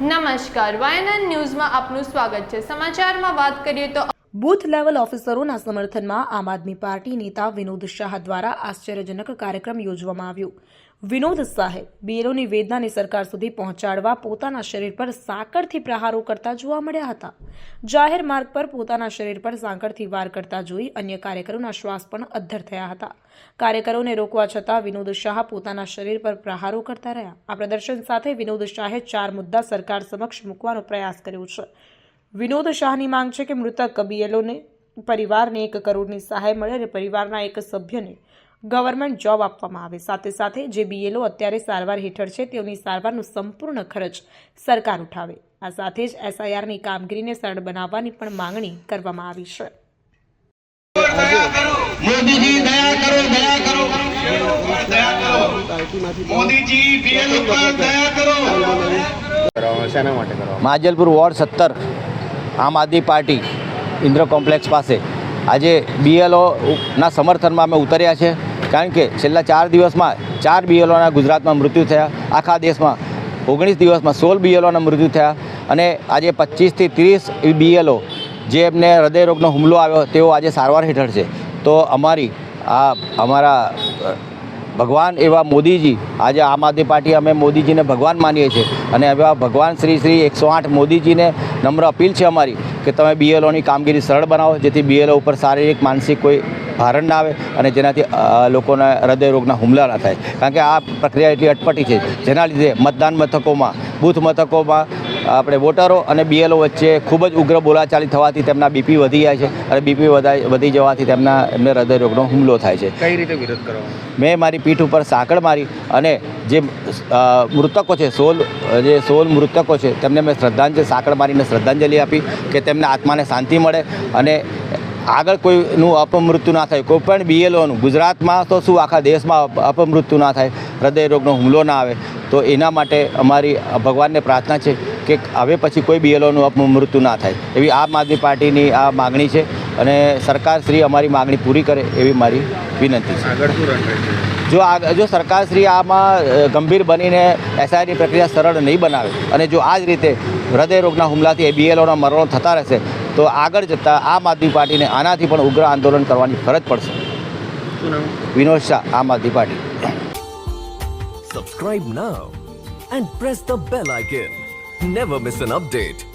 નમસ્કાર વાયનન ન્યૂઝમાં આપનું સ્વાગત છે. સમાચારમાં વાત કરીએ તો બૂથ લેવલ ઓફિસરોના સમર્થનમાં આમ આદમી પાર્ટી નેતા વિનોદ શાહ દ્વારા આશ્ચર્યજનક કાર્યક્રમ યોજવામાં આવ્યો. વિનોદ શાહે બીએલઓની વેદનાને સરકાર સુધી પહોંચાડવા પોતાના શરીર પર સાંકળથી પ્રહારો કરતા જોવા મળ્યા હતા. જાહેર માર્ગ પર પોતાના શરીર પર સાંકળથી વાર કરતા જોઈ અન્ય કાર્યકરોના શ્વાસ પણ અદ્ધર થયા હતા. કાર્યકરોને રોકવા છતાં વિનોદ શાહ પોતાના શરીર પર પ્રહારો કરતા રહ્યા. આ પ્રદર્શન સાથે વિનોદ શાહે ચાર મુદ્દા સરકાર સમક્ષ મૂકવાનો પ્રયાસ કર્યો છે. વિનોદ શાહની માંગ છે કે મૃતક બીએલઓને પરિવારને એક કરોડની સહાય મળે અને પરિવારના એક સભ્યને ગવર્મેન્ટ જોબ આપવામાં આવે. સાથે સાથે જે બીએલઓ અત્યારે સારવાર હેઠળ છે તેઓની સારવારનો સંપૂર્ણ ખર્ચ સરકાર ઉઠાવે. આ સાથે જ એસઆઈઆરની કામગીરીને સરળ બનાવવાની પણ માંગણી કરવામાં આવી છે. માજલપુર વોર્ડ સત્તર આમ આદમી પાર્ટી ઇન્દ્ર કોમ્પ્લેક્સ પાસે. આજે બીએલઓના સમર્થનમાં અમે ઉતર્યા છે. કારણ કે છેલ્લા ચાર દિવસમાં ચાર બીએલઓના ગુજરાતમાં મૃત્યુ થયા. આખા દેશમાં ઓગણીસ દિવસમાં સોળ બીએલઓના મૃત્યુ થયા. અને આજે પચીસથી ત્રીસ બીએલઓ જે એમને હૃદયરોગનો હુમલો આવ્યો, તેઓ આજે સારવાર હેઠળ છે. તો અમારી આ અમારા ભગવાન એવા મોદીજી, આજે આમ આદમી પાર્ટી અમે મોદીજીને ભગવાન માનીએ છીએ. અને એવા ભગવાન શ્રી શ્રી એકસો આઠ મોદીજીને નમ્ર અપીલ છે અમારી કે તમે બીએલઓની કામગીરી સરળ બનાવો, જેથી બીએલઓ ઉપર શારીરિક, માનસિક કોઈ ભારણ ના આવે અને જેનાથી લોકોના હૃદયરોગના હુમલા ના થાય. કારણ કે આ પ્રક્રિયા એટલી અટપટી છે. જેના લીધે મતદાન મથકોમાં બૂથ મથકોમાં આપણે વોટરો અને બીએલઓ વચ્ચે ખૂબ જ ઉગ્ર બોલાચાલી થવાથી તેમના બીપી વધી જાય છે અને બીપી વધી જવાથી તેમના એમને હૃદયરોગનો હુમલો થાય છે. કઈ રીતે વિરોધ કરો મેં મારી પીઠ ઉપર સાંકળ મારી અને જે મૃતકો છે સોલ જે સોલ મૃતકો છે તેમને મેં શ્રદ્ધાંજલિ સાંકળ મારીને શ્રદ્ધાંજલિ આપી કે તેમના આત્માને શાંતિ મળે અને આગળ કોઈનું અપમૃત્યુ ના થાય કોઈ પણ બીએલઓનું ગુજરાતમાં તો શું આખા દેશમાં અપમૃત્યુ ના થાય હૃદયરોગનો હુમલો ના આવે. તો એના માટે અમારી ભગવાનને પ્રાર્થના છે કે હવે પછી કોઈ બીએલઓનું અપમૃત્યુ ના થાય. એવી આમ આદમી પાર્ટીની આ માગણી છે અને સરકારશ્રી અમારી માગણી પૂરી કરે એવી મારી વિનંતી છે? જો આ જો સરકારશ્રી આમાં ગંભીર બનીને એસઆઈની પ્રક્રિયા સરળ નહીં બનાવે અને જો આ જ રીતે હૃદયરોગના હુમલાથી એ બીએલઓના મરણો થતા રહેશે તો આગળ જતાં આમ આદમી પાર્ટીને આનાથી પણ ઉગ્ર આંદોલન કરવાની ફરજ પડશે. Vinod Shah Aam Aadmi Party. Subscribe now and press the bell icon never miss an update.